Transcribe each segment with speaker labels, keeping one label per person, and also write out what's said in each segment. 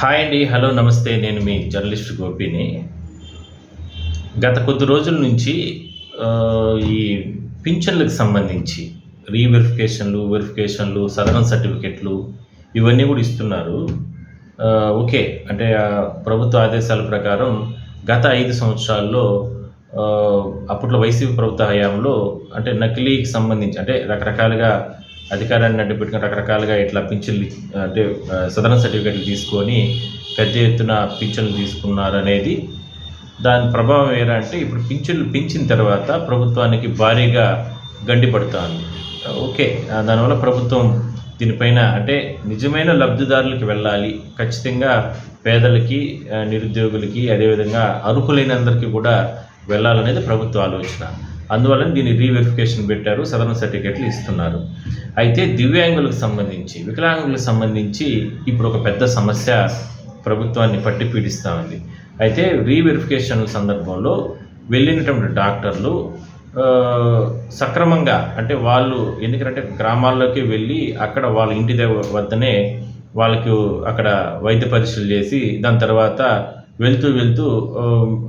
Speaker 1: Hi అండి hello నమస్తే. నేను మీ జర్నలిస్ట్ గోపిని. గత కొద్ది రోజుల నుంచి ఈ పింఛన్లకు సంబంధించి రీవెరిఫికేషన్లు వెరిఫికేషన్లు సదరన్ సర్టిఫికెట్లు ఇవన్నీ కూడా ఇస్తున్నారు. ఓకే అంటే ప్రభుత్వ ఆదేశాల ప్రకారం గత ఐదు సంవత్సరాల్లో అప్పట్లో వైసీపీ ప్రభుత్వ హయాంలో అంటే నకిలీకి సంబంధించి అంటే రకరకాలుగా అధికారాన్ని అడ్డు పెట్టుకుని రకరకాలుగా ఇట్లా పింఛన్లు అంటే ఆ, సదరన్ సర్టిఫికెట్లు తీసుకొని పెద్ద ఎత్తున పింఛన్లు తీసుకున్నారనేది దాని ప్రభావం ఏరా అంటే ఇప్పుడు పింఛన్లు పెంచిన తర్వాత ప్రభుత్వానికి భారీగా గండిపడుతోంది. ఓకే దానివల్ల ప్రభుత్వం దీనిపైన అంటే నిజమైన లబ్ధిదారులకు వెళ్ళాలి. ఖచ్చితంగా పేదలకి నిరుద్యోగులకి అదేవిధంగా అర్హులైనందరికీ కూడా వెళ్ళాలనేది ప్రభుత్వ ఆలోచన. అందువల్ల దీన్ని రీవెరిఫికేషన్ పెట్టారు సదరన్ సర్టిఫికెట్లు ఇస్తున్నారు. అయితే దివ్యాంగులకు సంబంధించి వికలాంగులకు సంబంధించి ఇప్పుడు ఒక పెద్ద సమస్య ప్రభుత్వాన్ని పట్టి పీడిస్తూ ఉంది. అయితే రీవెరిఫికేషన్ సందర్భంలో వెళ్ళినటువంటి డాక్టర్లు సక్రమంగా అంటే వాళ్ళు ఎందుకంటే గ్రామాల్లోకి వెళ్ళి అక్కడ వాళ్ళ ఇంటి దగ్గర వద్దనే వాళ్ళకు అక్కడ వైద్య పరీక్షలు చేసి దాని తర్వాత వెళ్తూ వెళ్తూ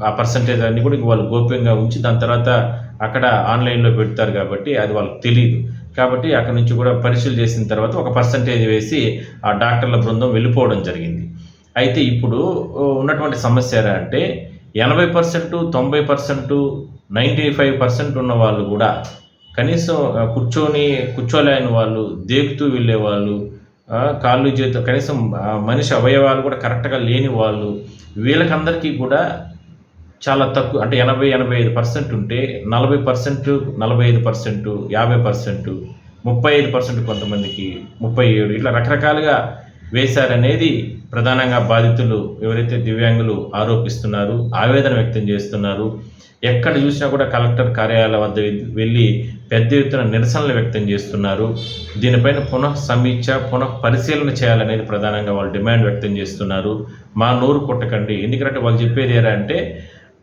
Speaker 1: ఆ, పర్సంటేజ్ అన్ని కూడా ఇంక వాళ్ళు గోప్యంగా ఉంచి దాని తర్వాత అక్కడ ఆన్లైన్లో పెడతారు కాబట్టి అది వాళ్ళకి తెలియదు కాబట్టి అక్కడ నుంచి కూడా పరీక్షలు చేసిన తర్వాత ఒక పర్సంటేజ్ వేసి ఆ డాక్టర్ల బృందం వెళ్ళిపోవడం జరిగింది. అయితే ఇప్పుడు ఉన్నటువంటి సమస్య ఎలా అంటే ఎనభై పర్సెంట్ తొంభై పర్సెంట్ నైంటీ ఫైవ్ పర్సెంట్ ఉన్న వాళ్ళు కూడా కనీసం కూర్చొని కూర్చోలేని వాళ్ళు దేకుతూ వెళ్ళే వాళ్ళు కాళ్ళు చేతులు కనీసం మనిషి అవయవాలు కూడా కరెక్ట్గా లేని వాళ్ళు వీళ్ళకందరికీ కూడా చాలా తక్కువ అంటే ఎనభై ఎనభై ఐదు పర్సెంట్ ఉంటే నలభై పర్సెంట్ నలభై ఐదు పర్సెంట్ యాభై పర్సెంట్ ముప్పై ఐదు పర్సెంట్ కొంతమందికి ముప్పై ఏడు ఇట్లా రకరకాలుగా వేశారనేది ప్రధానంగా బాధితులు ఎవరైతే దివ్యాంగులు ఆరోపిస్తున్నారు ఆవేదన వ్యక్తం చేస్తున్నారు ఎక్కడ చూసినా కూడా కలెక్టర్ కార్యాలయ వద్ద వెళ్ళి పెద్ద ఎత్తున నిరసనలు వ్యక్తం చేస్తున్నారు. దీనిపైన పునః సమీక్ష పునః పరిశీలన చేయాలనేది ప్రధానంగా వాళ్ళు డిమాండ్ వ్యక్తం చేస్తున్నారు. మా నోరు కొట్టకండి. ఎందుకంటే వాళ్ళు చెప్పేది ఏరా అంటే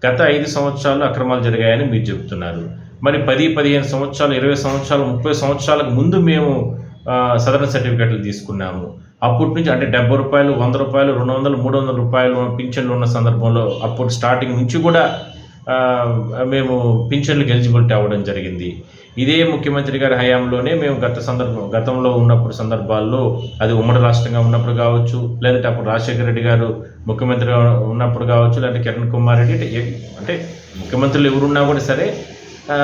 Speaker 1: గత ఐదు సంవత్సరాలు అక్రమాలు జరిగాయని మీరు చెప్తున్నారు మరి పది పదిహేను సంవత్సరాలు ఇరవై సంవత్సరాలు ముప్పై సంవత్సరాలకు ముందు మేము ఆ, సదరన్ సర్టిఫికెట్లు తీసుకున్నాము. అప్పటి నుంచి అంటే డెబ్బై రూపాయలు వంద రూపాయలు రెండు వందలు మూడు వందల రూపాయలు పింఛన్లు ఉన్న సందర్భంలో అప్పుడు స్టార్టింగ్ నుంచి కూడా మేము పింఛన్లకు ఎలిజిబిలిటీ అవ్వడం జరిగింది. ఇదే ముఖ్యమంత్రి గారి హయాంలోనే మేము గత సందర్భం గతంలో ఉన్నప్పుడు సందర్భాల్లో అది ఉమ్మడి రాష్ట్రంగా ఉన్నప్పుడు కావచ్చు లేదంటే అప్పుడు రాజశేఖర రెడ్డి గారు ముఖ్యమంత్రిగా ఉన్నప్పుడు కావచ్చు లేదంటే కిరణ్ కుమార్ రెడ్డి అంటే ఏ- అంటే ముఖ్యమంత్రులు ఎవరున్నా కూడా సరే ఆ,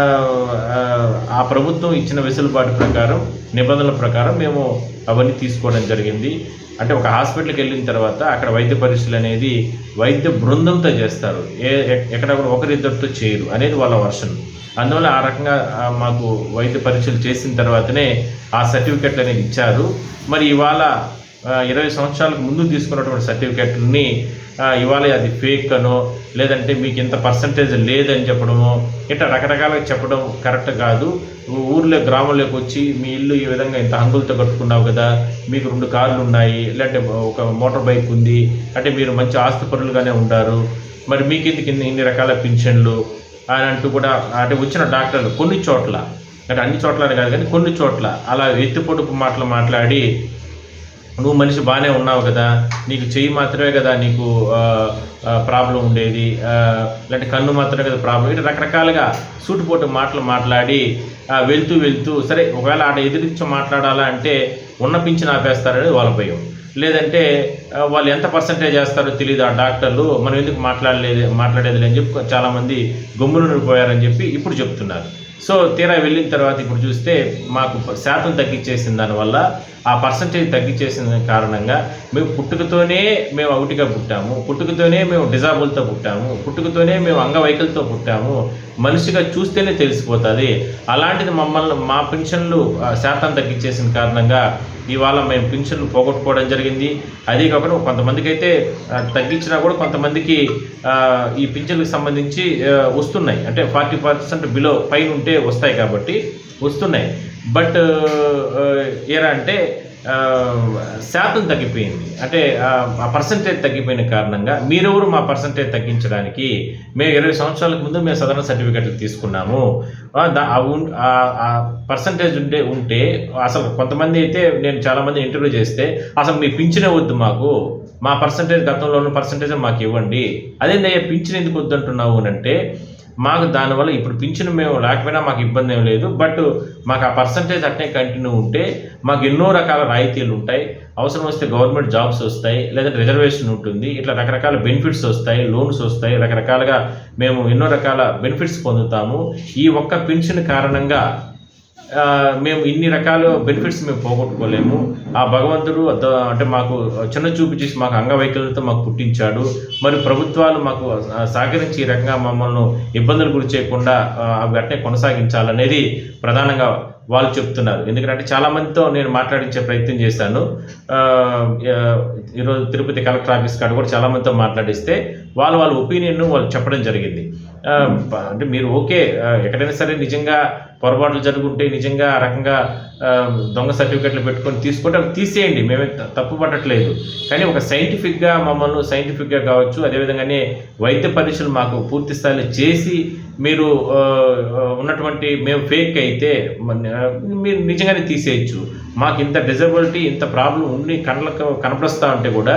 Speaker 1: ఆ ప్రభుత్వం ఇచ్చిన వెసులుబాటు ప్రకారం నిబంధనల ప్రకారం మేము అవన్నీ తీసుకోవడం జరిగింది. అంటే ఒక హాస్పిటల్కి వెళ్ళిన తర్వాత అక్కడ వైద్య పరీక్షలు అనేది వైద్య బృందంతో చేస్తారు. ఏ ఎ- ఎక్కడ ఒకరిద్దరితో చేయరు అనేది వాళ్ళ వర్షన్. అందువల్ల ఆ రకంగా మాకు వైద్య పరీక్షలు చేసిన తర్వాతనే ఆ సర్టిఫికెట్లు అనేది ఇచ్చారు. మరి ఇవాళ ఇరవై సంవత్సరాలకు ముందు తీసుకున్నటువంటి సర్టిఫికెట్లని ఇవాళ అది ఫేక్ అనో లేదంటే మీకు ఇంత పర్సంటేజ్ లేదని చెప్పడమో ఇట్లా రకరకాలుగా చెప్పడం కరెక్ట్ కాదు. ఊర్లో గ్రామంలోకి వచ్చి మీ ఇల్లు ఈ విధంగా ఇంత హంగులతో కట్టుకున్నావు కదా మీకు రెండు కార్లు ఉన్నాయి లేదంటే ఒక మోటార్ బైక్ ఉంది అంటే మీరు మంచి ఆస్తిపరులుగానే ఉంటారు మరి మీకు ఇంత ఇన్ని ఇన్ని రకాల పింఛన్లు? అని అంటూ కూడా అంటే వచ్చిన డాక్టర్లు కొన్ని చోట్ల అంటే అన్ని చోట్ల కాదు కానీ కొన్ని చోట్ల అలా ఎత్తిపొడుపు మాటలు మాట్లాడి నువ్వు మనిషి బాగానే ఉన్నావు కదా నీకు చెయ్యి మాత్రమే కదా నీకు ప్రాబ్లం ఉండేది ఆ, లేదంటే కన్ను మాత్రమే కదా ప్రాబ్లం ఇటు రకరకాలుగా సూటుపోటు మాటలు మాట్లాడి వెళ్తూ వెళ్తూ సరే ఒకవేళ ఆట ఎదిరించి మాట్లాడాలా అంటే ఉన్న పింఛన్ ఆపేస్తారనేది వాళ్ళ భయం. లేదంటే వాళ్ళు ఎంత పర్సంటేజ్ చేస్తారో తెలియదు ఆ డాక్టర్లు మనం ఎందుకు మాట్లాడలేదు మాట్లాడేది అని చెప్పి చాలామంది గమ్మున పోయారని చెప్పి ఇప్పుడు చెప్తున్నారు. సో తీరా వెళ్ళిన తర్వాత ఇప్పుడు చూస్తే మాకు శాతం తగ్గించేసిన దానివల్ల ఆ పర్సంటేజ్ తగ్గించేసిన కారణంగా మేము పుట్టుకతోనే మేము ఒకటిగా పుట్టాము పుట్టుకతోనే మేము డిజాబుల్తో పుట్టాము పుట్టుకతోనే మేము అంగవైకల్తో పుట్టాము. మనిషిగా చూస్తేనే తెలిసిపోతుంది. అలాంటిది మమ్మల్ని మా పెన్షన్లు శాతం తగ్గించేసిన కారణంగా ఇవాళ మేము పింఛన్లు పోగొట్టుకోవడం జరిగింది. అదే కాకుండా కొంతమందికి అయితే తగ్గించినా కూడా కొంతమందికి ఈ పింఛన్లకు సంబంధించి వస్తున్నాయి. అంటే ఫార్టీ పర్సెంట్ బిలో పైన ఉంటే వస్తాయి కాబట్టి వస్తున్నాయి. బట్ ఏరా అంటే శాతం తగ్గిపోయింది. అంటే ఆ, పర్సంటేజ్ తగ్గిపోయిన కారణంగా మీరెవరు మా పర్సంటేజ్ తగ్గించడానికి మేము ఇరవై సంవత్సరాలకు ముందు మేము సదరణ సర్టిఫికెట్లు తీసుకున్నాము. పర్సంటేజ్ ఉంటే ఉంటే అసలు కొంతమంది అయితే నేను చాలామంది ఇంటర్వ్యూ చేస్తే అసలు మీ పింఛనే వద్దు మాకు. మా పర్సంటేజ్ గతంలో ఉన్న పర్సంటేజ్ మాకు ఇవ్వండి. అదేందయ్యా పింఛన్ ఎందుకు వద్దంటున్నావు అని అంటే మాకు దానివల్ల ఇప్పుడు పింఛన్ మేము లేకపోయినా మాకు ఇబ్బంది ఏం లేదు. బట్ మాకు ఆ పర్సంటేజ్ అట్నే కంటిన్యూ ఉంటే మాకు ఎన్నో రకాల రాయితీలు ఉంటాయి. అవసరం వస్తే గవర్నమెంట్ జాబ్స్ వస్తాయి. లేదంటే రిజర్వేషన్ ఉంటుంది. ఇట్లా రకరకాల బెనిఫిట్స్ వస్తాయి. లోన్స్ వస్తాయి. రకరకాలుగా మేము ఎన్నో రకాల బెనిఫిట్స్ పొందుతాము. ఈ ఒక్క పింఛన్ కారణంగా మేము ఇన్ని రకాల బెనిఫిట్స్ మేము పోగొట్టుకోలేము. ఆ భగవంతుడు అంటే మాకు చిన్న చూపు చేసి మాకు అంగవైకల్యంతో మాకు పుట్టించాడు. మరి ప్రభుత్వాలు మాకు సహకరించి ఈ రకంగా మమ్మల్ని ఇబ్బందులు గురి చేయకుండా ఆ, అవి అట్టే కొనసాగించాలనేది ప్రధానంగా వాళ్ళు చెప్తున్నారు. ఎందుకంటే చాలా మందితో నేను మాట్లాడించే ప్రయత్నం చేశాను. ఈరోజు తిరుపతి కలెక్టర్ ఆఫీస్ కాడ కూడా చాలా మందితో మాట్లాడిస్తే వాళ్ళు వాళ్ళ ఒపీనియన్ వాళ్ళు చెప్పడం జరిగింది. అంటే మీరు ఓకే ఎక్కడైనా సరే నిజంగా పొరపాట్లు జరుగుంటే నిజంగా ఆ రకంగా దొంగ సర్టిఫికెట్లు పెట్టుకొని తీసుకుంటే అవి తీసేయండి మేమే తప్పు పట్టట్లేదు. కానీ ఒక సైంటిఫిక్గా మమ్మల్ని సైంటిఫిక్గా కావచ్చు అదేవిధంగానే వైద్య పరీక్షలు మాకు పూర్తి స్థాయిలో చేసి మీరు ఉన్నటువంటి మేము ఫేక్ అయితే మీరు నిజంగానే తీసేయచ్చు. మాకు ఇంత డిజబిలిటీ ఇంత ప్రాబ్లం ఉండి కళ్ళకు కనపరుస్తూ ఉంటే కూడా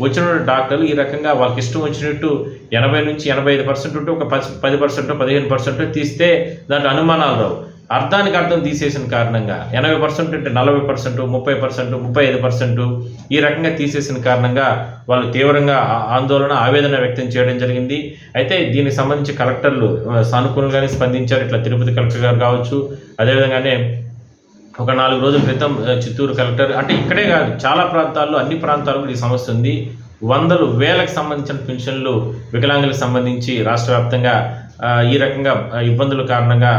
Speaker 1: వచ్చిన డాక్టర్లు ఈ రకంగా వాళ్ళకి ఇష్టం వచ్చినట్టు ఎనభై నుంచి ఎనభై ఐదు పర్సెంట్ ఉంటే ఒక పది పది పర్సెంట్ పదిహేను పర్సెంట్ తీస్తే దాంట్లో అనుమానాలు రావు. అర్థానికి అర్థం తీసేసిన కారణంగా ఎనభై పర్సెంట్ అంటే నలభై పర్సెంట్ ముప్పై పర్సెంట్ ముప్పై ఐదు పర్సెంట్ ఈ రకంగా తీసేసిన కారణంగా వాళ్ళు తీవ్రంగా ఆ- ఆందోళన ఆవేదన వ్యక్తం చేయడం జరిగింది. అయితే దీనికి సంబంధించి కలెక్టర్లు సానుకూలంగానే స్పందించారు. ఇట్లా తిరుపతి కలెక్టర్ గారు కావచ్చు. అదేవిధంగానే ఒక నాలుగు రోజుల క్రితం చిత్తూరు కలెక్టర్ అంటే ఇక్కడే కాదు చాలా ప్రాంతాల్లో అన్ని ప్రాంతాల్లో ఈ సమస్య ఉంది. వందలు వేలకు సంబంధించిన పెన్షన్లు వికలాంగులకు సంబంధించి రాష్ట్ర వ్యాప్తంగా ఈ రకంగా ఇబ్బందుల కారణంగా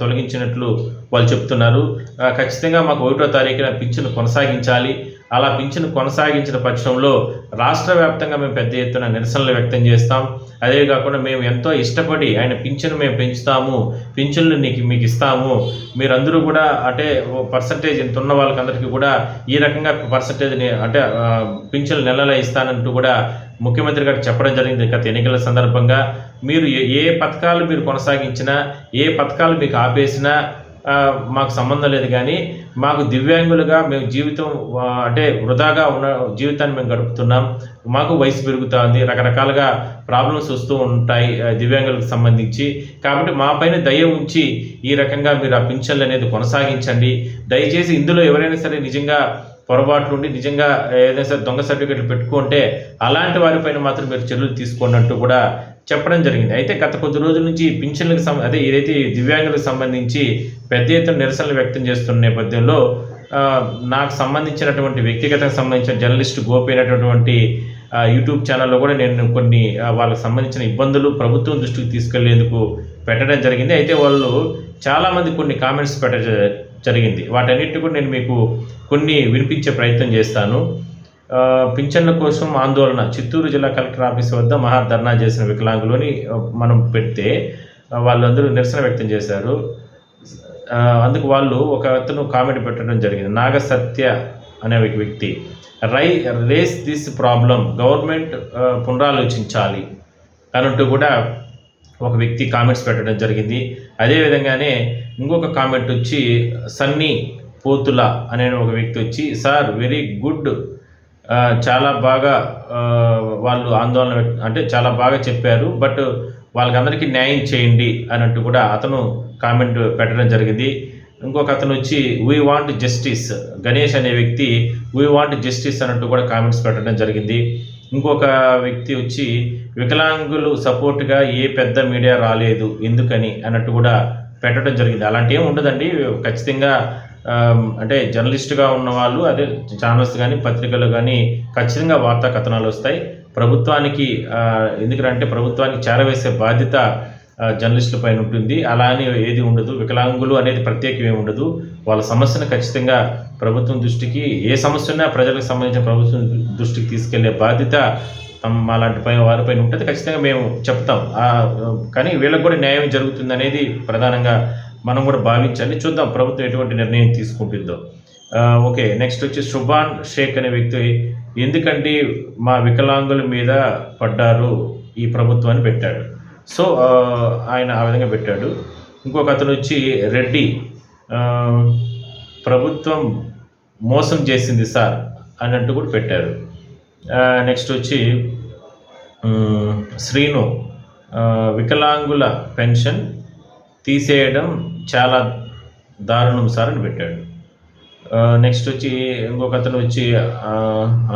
Speaker 1: తొలగించినట్లు వాళ్ళు చెప్తున్నారు. ఖచ్చితంగా మాకు ఒకటో తారీఖున పిచ్చును కొనసాగించాలి. అలా పింఛను కొనసాగించిన పక్షంలో రాష్ట్ర వ్యాప్తంగా మేము పెద్ద ఎత్తున నిరసనలు వ్యక్తం చేస్తాం. అదే కాకుండా మేము ఎంతో ఇష్టపడి ఆయన పింఛను మేము పెంచుతాము. పింఛన్లు నీకు మీకు ఇస్తాము. మీరందరూ కూడా అంటే పర్సంటేజ్ ఇంత ఉన్న వాళ్ళకందరికీ కూడా ఈ రకంగా పర్సంటేజ్ అంటే పింఛన్లు నెలలా ఇస్తానంటూ కూడా ముఖ్యమంత్రి గారు చెప్పడం జరిగింది గత ఎన్నికల సందర్భంగా. మీరు ఏ ఏ పథకాలు మీరు కొనసాగించినా ఏ పథకాలు మీకు ఆపేసినా మాకు సంబంధం లేదు కానీ మాకు దివ్యాంగులుగా మేము జీవితం అంటే వృధాగా ఉన్న జీవితాన్ని మేము గడుపుతున్నాం. మాకు వయసు పెరుగుతుంది. రకరకాలుగా ప్రాబ్లమ్స్ వస్తూ ఉంటాయి దివ్యాంగులకు సంబంధించి. కాబట్టి మా పైన దయ ఉంచి ఈ రకంగా మీరు ఆ పింఛన్లు అనేది కొనసాగించండి. దయచేసి ఇందులో ఎవరైనా సరే నిజంగా పొరపాట్లు ఉండి నిజంగా ఏదైనా సరే దొంగ సర్టిఫికెట్లు పెట్టుకుంటే అలాంటి వారిపైన మాత్రం మీరు చర్యలు తీసుకోండి అంటూ కూడా చెప్పడం జరిగింది. అయితే గత కొద్ది రోజుల నుంచి పింఛన్లకు సం అదే ఏదైతే దివ్యాంగులకు సంబంధించి పెద్ద ఎత్తున నిరసనలు వ్యక్తం చేస్తున్న నేపథ్యంలో నాకు సంబంధించినటువంటి వ్యక్తిగతంగా సంబంధించిన జర్నలిస్ట్ గోపి అయినటువంటి యూట్యూబ్ ఛానల్లో కూడా నేను కొన్ని వాళ్ళకి సంబంధించిన ఇబ్బందులు ప్రభుత్వం దృష్టికి తీసుకెళ్ళేందుకు పెట్టడం జరిగింది. అయితే వాళ్ళు చాలామంది కొన్ని కామెంట్స్ పెట్ట జరిగింది. వాటన్నిటి కూడా నేను మీకు కొన్ని వినిపించే ప్రయత్నం చేస్తాను. పింఛన్ల కోసం ఆందోళన. చిత్తూరు జిల్లా కలెక్టర్ ఆఫీస్ వద్ద మహా ధర్నా చేసిన వికలాంగులని మనం పెడితే వాళ్ళందరూ నిరసన వ్యక్తం చేశారు. అందుకు వాళ్ళు ఒక అతను కామెంట్ పెట్టడం జరిగింది. నాగ సత్య అనే ఒక వ్యక్తి రై రేస్ దిస్ ప్రాబ్లం గవర్నమెంట్ పునరాలోచించాలి అనంటూ కూడా ఒక వ్యక్తి కామెంట్స్ పెట్టడం జరిగింది. అదేవిధంగానే ఇంకొక కామెంట్ వచ్చి సన్నీ పోతుల అనే ఒక వ్యక్తి వచ్చి సార్ వెరీ గుడ్ చాలా బాగా వాళ్ళు ఆందోళన అంటే చాలా బాగా చెప్పారు. బట్ వాళ్ళకందరికీ న్యాయం చేయండి అన్నట్టు కూడా అతను కామెంట్ పెట్టడం జరిగింది. ఇంకొక అతను వచ్చి వీ వాంట్ జస్టిస్ గణేష్ అనే వ్యక్తి వీ వాంట్ జస్టిస్ అన్నట్టు కూడా కామెంట్స్ పెట్టడం జరిగింది. ఇంకొక వ్యక్తి వచ్చి వికలాంగులు సపోర్ట్గా ఏ పెద్ద మీడియా రాలేదు ఎందుకని అన్నట్టు కూడా పెట్టడం జరిగింది. అలాంటి ఏం ఉండదండి. ఖచ్చితంగా అంటే జర్నలిస్ట్గా ఉన్న వాళ్ళు అదే ఛానల్స్ కానీ పత్రికలు కానీ ఖచ్చితంగా వార్తా కథనాలు వస్తాయి. ప్రభుత్వానికి ఎందుకంటే ప్రభుత్వానికి చేరవేసే బాధ్యత ఆ, జర్నలిస్టుల పైన ఉంటుంది. అలా అని ఏది ఉండదు. వికలాంగులు అనేది ప్రత్యేకం ఏమి ఉండదు. వాళ్ళ సమస్యను ఖచ్చితంగా ప్రభుత్వం దృష్టికి ఏ సమస్య ఉన్నా ప్రజలకు సంబంధించిన ప్రభుత్వం దృష్టికి తీసుకెళ్ళే బాధ్యత తమ అలాంటి పై వారిపైన ఉంటుంది. ఖచ్చితంగా మేము చెప్తాం. కానీ వీళ్ళకి కూడా న్యాయం జరుగుతుంది అనేది ప్రధానంగా మనం కూడా భావించాలి. చూద్దాం ప్రభుత్వం ఎటువంటి నిర్ణయం తీసుకుంటుందో. ఓకే నెక్స్ట్ వచ్చి సుభాన్ షేక్ అనే వ్యక్తి ఎందుకంటే మా వికలాంగుల మీద పడ్డారు ఈ ప్రభుత్వాన్ని పెట్టాడు. సో ఆయన ఆ విధంగా పెట్టాడు. ఇంకొక అతను వచ్చి రెడ్డి ప్రభుత్వం మోసం చేసింది సార్ అన్నట్టు కూడా పెట్టారు. నెక్స్ట్ వచ్చి శ్రీను వికలాంగుల పెన్షన్ తీసేయడం చాలా దారుణం సార్ అని పెట్టాడు. నెక్స్ట్ వచ్చి ఇంకొక అతను వచ్చి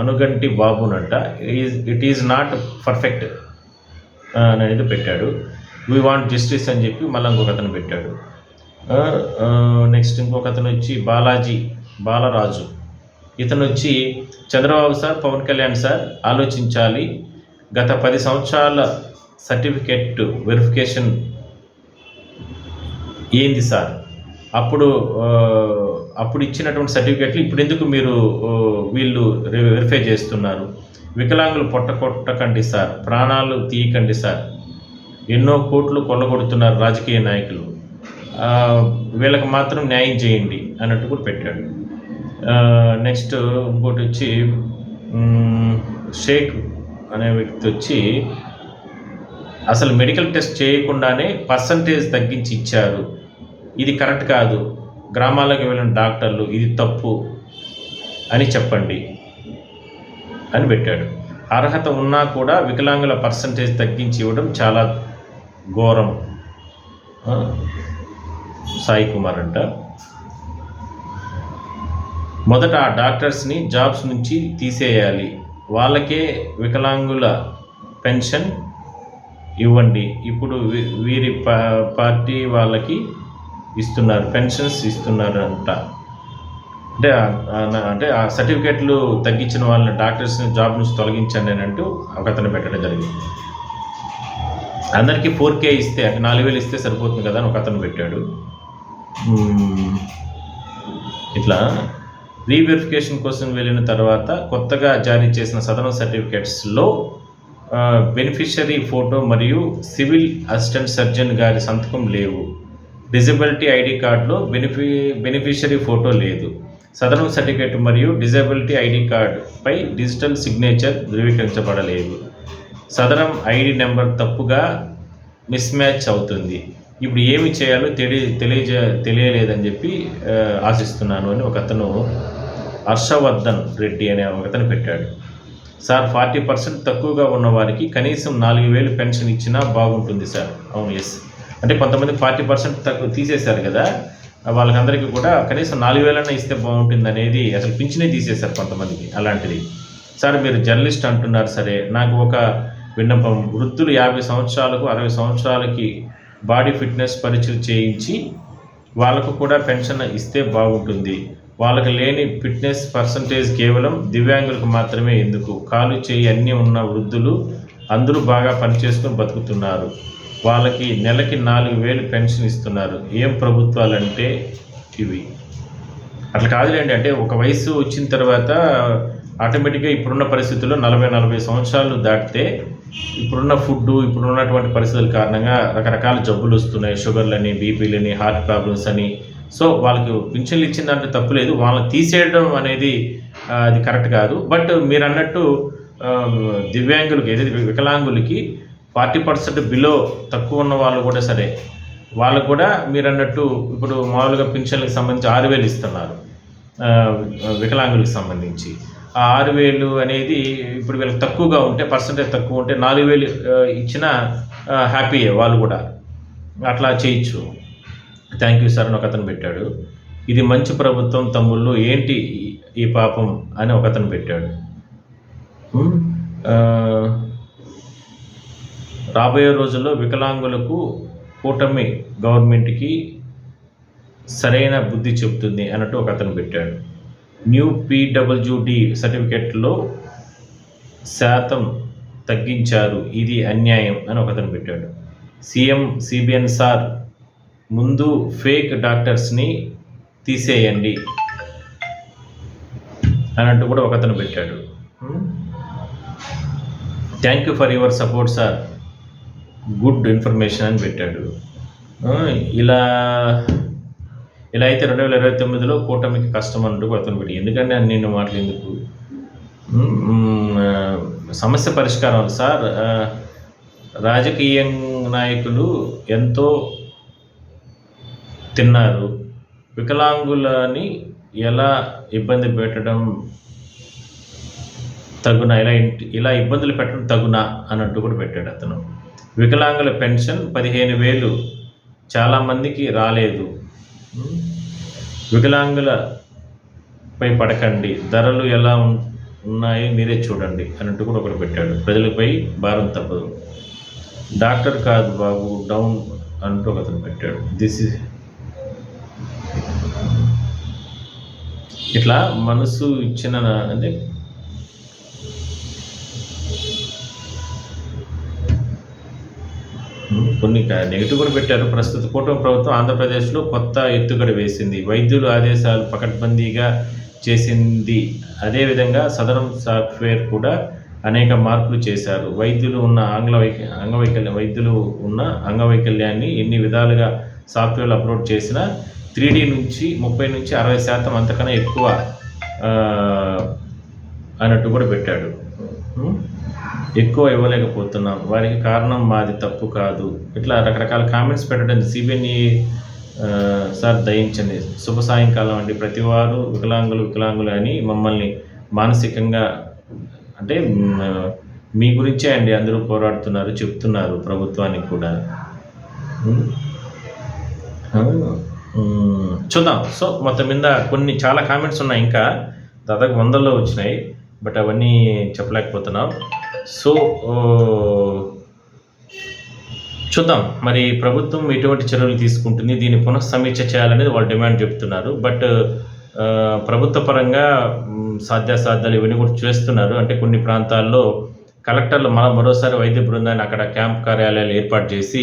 Speaker 1: అనుగంటి బాబునంట. ఇట్ ఈజ్ నాట్ పర్ఫెక్ట్ అనేది పెట్టాడు. వీ వాంట్ జస్టిస్ అని చెప్పి మళ్ళీ ఇంకొక అతను పెట్టాడు. నెక్స్ట్ ఇంకొక అతను వచ్చి బాలాజీ బాలరాజు. ఇతను వచ్చి చంద్రబాబు సార్ పవన్ కళ్యాణ్ సార్ ఆలోచించాలి. గత పది సంవత్సరాల సర్టిఫికెట్ వెరిఫికేషన్ ఏంది సార్? అప్పుడు అప్పుడు ఇచ్చినటువంటి సర్టిఫికెట్లు ఇప్పుడు ఎందుకు మీరు వీళ్ళు వెరిఫై చేస్తున్నారు? వికలాంగులు పొట్ట కొట్టకండి సార్. ప్రాణాలు తీయకండి సార్. ఎన్నో కోట్లు కొల్లగొడుతున్నారు రాజకీయ నాయకులు. వీళ్ళకి మాత్రం న్యాయం చేయండి అన్నట్టు కూడా పెట్టాడు. నెక్స్ట్ ఇంకోటి వచ్చి షేక్ అనే వ్యక్తి వచ్చి అసలు మెడికల్ టెస్ట్ చేయకుండానే పర్సంటేజ్ తగ్గించి ఇచ్చారు. ఇది కరెక్ట్ కాదు. గ్రామాలకు వెళ్ళిన డాక్టర్లు ఇది తప్పు అని చెప్పండి అని పెట్టాడు. అర్హత ఉన్నా కూడా వికలాంగుల పర్సంటేజ్ తగ్గించి ఇవ్వడం చాలా ఘోరం. సాయి కుమార్ అంట. మొదట ఆ డాక్టర్స్ని జాబ్స్ నుంచి తీసేయాలి. వాళ్ళకే వికలాంగుల పెన్షన్ ఇవ్వండి. ఇప్పుడు వీ- వీరి పార్టీ వాళ్ళకి ఇస్తున్నారు పెన్షన్స్ ఇస్తున్నారు అంట అంటే ఆ- అంటే ఆ సర్టిఫికెట్లు తగ్గించిన వాళ్ళని డాక్టర్స్ని జాబ్ నుంచి తొలగించండి అని అంటూ ఒక అతను పెట్టడం జరిగింది. అందరికీ ఫోర్ కే ఇస్తే అంటే నాలుగు వేలు ఇస్తే సరిపోతుంది కదా అని ఒక అతను పెట్టాడు ఇట్లా రీవెరిఫికేషన్ కోసం వెళ్ళిన తర్వాత కొత్తగా జారీ చేసిన సదరన్ సర్టిఫికేట్స్లో బెనిఫిషరీ ఫోటో మరియు సివిల్ అసిస్టెంట్ సర్జన్ గారి సంతకం లేవు. డిజబిలిటీ ఐడి కార్డులో బెనిఫి బెనిఫిషరీ ఫోటో లేదు. సదరన్ సర్టిఫికేట్ మరియు డిజబిలిటీ ఐడి కార్డుపై డిజిటల్ సిగ్నేచర్ ధృవీకరించబడలేదు. సదరం ఐడి నెంబర్ తప్పుగా మిస్ మ్యాచ్ అవుతుంది. ఇప్పుడు ఏమి చేయాలో తెలియ తెలియజే తెలియలేదని చెప్పి ఆశిస్తున్నాను అని ఒక అతను హర్షవర్ధన్ రెడ్డి అనే ఒక అతను పెట్టాడు. సార్ ఫార్టీ పర్సెంట్ తక్కువగా ఉన్న వారికి కనీసం నాలుగు వేలు పెన్షన్ ఇచ్చినా బాగుంటుంది సార్. అవును ఎస్. అంటే కొంతమంది ఫార్టీ పర్సెంట్ తక్కువ తీసేశారు కదా వాళ్ళకందరికీ కూడా కనీసం నాలుగు వేలన్నా ఇస్తే బాగుంటుంది అనేది అసలు పింఛనే తీసేశారు కొంతమందికి అలాంటిది. సార్ మీరు జర్నలిస్ట్ అంటున్నారు సరే నాకు ఒక విన్నపం. వృద్ధులు యాభై సంవత్సరాలకు అరవై సంవత్సరాలకి బాడీ ఫిట్నెస్ పరీక్షలు చేయించి వాళ్ళకు కూడా పెన్షన్ ఇస్తే బాగుంటుంది. వాళ్ళకి లేని ఫిట్నెస్ పర్సంటేజ్ కేవలం దివ్యాంగులకు మాత్రమే ఎందుకు? కాలు చేయి అన్నీ ఉన్న వృద్ధులు అందరూ బాగా పనిచేసుకుని బతుకుతున్నారు. వాళ్ళకి నెలకి నాలుగు వేలు పెన్షన్ ఇస్తున్నారు. ఏం ప్రభుత్వాలంటే ఇవి. అట్లా కాదులేండి అంటే ఒక వయసు వచ్చిన తర్వాత ఆటోమేటిక్గా ఇప్పుడున్న పరిస్థితుల్లో నలభై నలభై సంవత్సరాలు దాటితే ఇప్పుడున్న ఫుడ్ ఇప్పుడున్నటువంటి పరిస్థితుల కారణంగా రకరకాల జబ్బులు వస్తున్నాయి. షుగర్లని బీపీలని హార్ట్ ప్రాబ్లమ్స్ అని. సో వాళ్ళకి పింఛన్లు ఇచ్చిన దాంట్లో తప్పు లేదు. వాళ్ళని తీసేయడం అనేది అది కరెక్ట్ కాదు. బట్ మీరు అన్నట్టు దివ్యాంగులకి ఏదైతే వికలాంగులకి ఫార్టీ పర్సెంట్ బిలో తక్కువ ఉన్న వాళ్ళు కూడా సరే. వాళ్ళకు కూడా మీరు అన్నట్టు ఇప్పుడు మామూలుగా పింఛన్లకు సంబంధించి ఆరు వేలు ఇస్తున్నారు. వికలాంగులకు సంబంధించి. ఆ ఆరు వేలు అనేది ఇప్పుడు వీళ్ళకి తక్కువగా ఉంటే పర్సంటేజ్ తక్కువ ఉంటే నాలుగు వేలు ఇచ్చిన ఇచ్చినా హ్యాపీయే వాళ్ళు కూడా. అట్లా చేయొచ్చు. థ్యాంక్ యూ సార్ అని ఒక అతను పెట్టాడు. ఇది మంచి ప్రభుత్వం తమ్ముళ్ళు ఏంటి ఈ- పాపం అని ఒక అతను పెట్టాడు. రాబోయే రోజుల్లో వికలాంగులకు కూటమి గవర్నమెంట్కి సరైన బుద్ధి చెబుతుంది అన్నట్టు ఒక అతను పెట్టాడు. న్యూ పీడబ్ల్యూడి సర్టిఫికెట్లో శాతం తగ్గించారు ఇది అన్యాయం అని ఒక అతను పెట్టాడు. సీఎం సిబిఎన్ సార్ ముందు ఫేక్ డాక్టర్స్ని తీసేయండి అన్నట్టు కూడా ఒక అతను పెట్టాడు. Thank you for your support sir. Good information అని పెట్టాడు. ఇలా ఇలా అయితే రెండు వేల ఇరవై తొమ్మిదిలో కూటమికి కష్టం అంటూ అతను పెట్టి ఎందుకంటే నేను మాటలు ఎందుకు? సమస్య పరిష్కారం సార్ రాజకీయ నాయకులు ఎంతో తిన్నారు. వికలాంగులని ఎలా ఇబ్బంది పెట్టడం తగునా? ఇలా ఇంటి ఇలా ఇబ్బందులు పెట్టడం తగునా? అన్నట్టు కూడా పెట్టాడు అతను. వికలాంగుల పెన్షన్ పదిహేను వేలు చాలామందికి రాలేదు. వికలాంగులపై పడకండి. ధరలు ఎలా ఉన్నాయి మీరే చూడండి అన్నట్టు కూడా ఒకటి పెట్టాడు. ప్రజలపై భారం తప్పదు. డాక్టర్ కాదు బాబు డౌన్ అంటూ ఒకతను పెట్టాడు. దిస్ ఇస్ ఇట్లా మనసు ఇచ్చిన అంటే కొన్ని నెగిటివ్ కూడా పెట్టారు. ప్రస్తుత కూటమి ప్రభుత్వం ఆంధ్రప్రదేశ్లో కొత్త ఎత్తుగడ వేసింది. వైద్యులు ఆదేశాలు పకడ్బందీగా చేసింది. అదేవిధంగా సదరం సాఫ్ట్వేర్ కూడా అనేక మార్పులు చేశారు. వైద్యులు ఉన్న ఆంగ్ల వైక అంగవైకల్యం వైద్యులు ఉన్న అంగవైకల్యాన్ని ఎన్ని విధాలుగా సాఫ్ట్వేర్లు అప్లోడ్ చేసినా త్రీ నుంచి ముప్పై నుంచి అరవై శాతం అంతకన్నా ఎక్కువ అన్నట్టు కూడా పెట్టాడు. ఎక్కువ ఇవ్వలేకపోతున్నాం. వారికి కారణం మాది తప్పు కాదు. ఇట్లా రకరకాల కామెంట్స్ పెట్టడం సిబిఎన్ఈ సార్ దయించండి. శుభ సాయంకాలం అండి. ప్రతి వారు వికలాంగులు వికలాంగులు అని మమ్మల్ని మానసికంగా అంటే మ్, గురించే అండి అందరూ పోరాడుతున్నారు చెప్తున్నారు ప్రభుత్వానికి కూడా. చూద్దాం. సో మొత్తం మీద కొన్ని చాలా కామెంట్స్ ఉన్నాయి. ఇంకా దాదాపు వందల్లో వచ్చినాయి. బట్ అవన్నీ చెప్పలేకపోతున్నాం. సో చూద్దాం. మరి ప్రభుత్వం ఎటువంటి చర్యలు తీసుకుంటుంది? దీన్ని పునఃసమీక్ష చేయాలనేది వాళ్ళు డిమాండ్ చెప్తున్నారు. బట్ ప్రభుత్వ పరంగా సాధ్యాసాధ్యాలు ఇవన్నీ కూడా చేస్తున్నారు. అంటే కొన్ని ప్రాంతాల్లో కలెక్టర్లు మన మరోసారి వైద్య బృందాన్ని అక్కడ క్యాంప్ కార్యాలయాలు ఏర్పాటు చేసి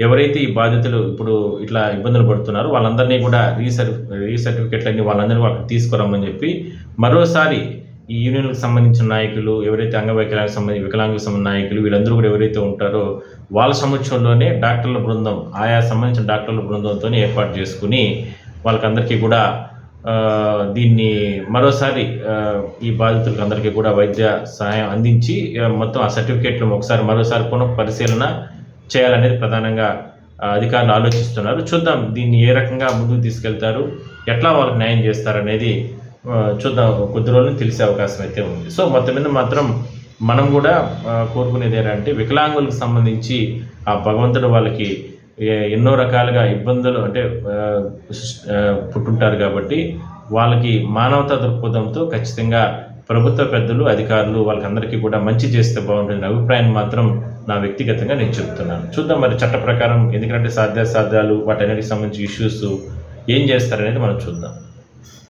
Speaker 1: ఎవరైతే ఈ బాధితులు ఇప్పుడు ఇట్లా ఇబ్బందులు పడుతున్నారో వాళ్ళందరినీ కూడా రీసర్టి రీసర్టిఫికెట్లన్నీ వాళ్ళందరినీ వాళ్ళకి తీసుకురమ్మని చెప్పి మరోసారి ఈ యూనియన్లకు సంబంధించిన నాయకులు ఎవరైతే అంగవైకల్యానికి సంబంధించి వికలాంగులకు సంబంధించిన నాయకులు వీళ్ళందరూ కూడా ఎవరైతే ఉంటారో వాళ్ళ సమక్షంలోనే డాక్టర్ల బృందం ఆయా సంబంధించిన డాక్టర్ల బృందంతో ఏర్పాటు చేసుకుని వాళ్ళకందరికీ కూడా దీన్ని మరోసారి ఈ బాధితులకు అందరికీ కూడా వైద్య సహాయం అందించి మొత్తం ఆ సర్టిఫికేట్లు ఒకసారి మరోసారి పునః పరిశీలన చేయాలనేది ప్రధానంగా అధికారులు ఆలోచిస్తున్నారు. చూద్దాం దీన్ని ఏ రకంగా ముందుకు తీసుకెళ్తారు ఎట్లా వాళ్ళకి న్యాయం చేస్తారనేది చూద్దాం. కొద్ది రోజులు తెలిసే అవకాశం అయితే ఉంది. సో మొత్తం మీద మాత్రం మనం కూడా కోరుకునేది ఏంటంటే వికలాంగులకు సంబంధించి ఆ భగవంతుడు వాళ్ళకి ఎన్నో రకాలుగా ఇబ్బందులు అంటే పుట్టుంటారు కాబట్టి వాళ్ళకి మానవతా దృక్పథంతో ఖచ్చితంగా ప్రభుత్వ పెద్దలు అధికారులు వాళ్ళకందరికీ కూడా మంచి చేస్తే బాగుంటుంది అభిప్రాయం మాత్రం నా వ్యక్తిగతంగా నేను చెప్తున్నాను చూద్దాం మరి చట్ట ప్రకారం ఎందుకంటే సాధ్యాసాధ్యాలు వాటన్నిటికి సంబంధించి ఇష్యూస్ ఏం చేస్తారనేది మనం చూద్దాం.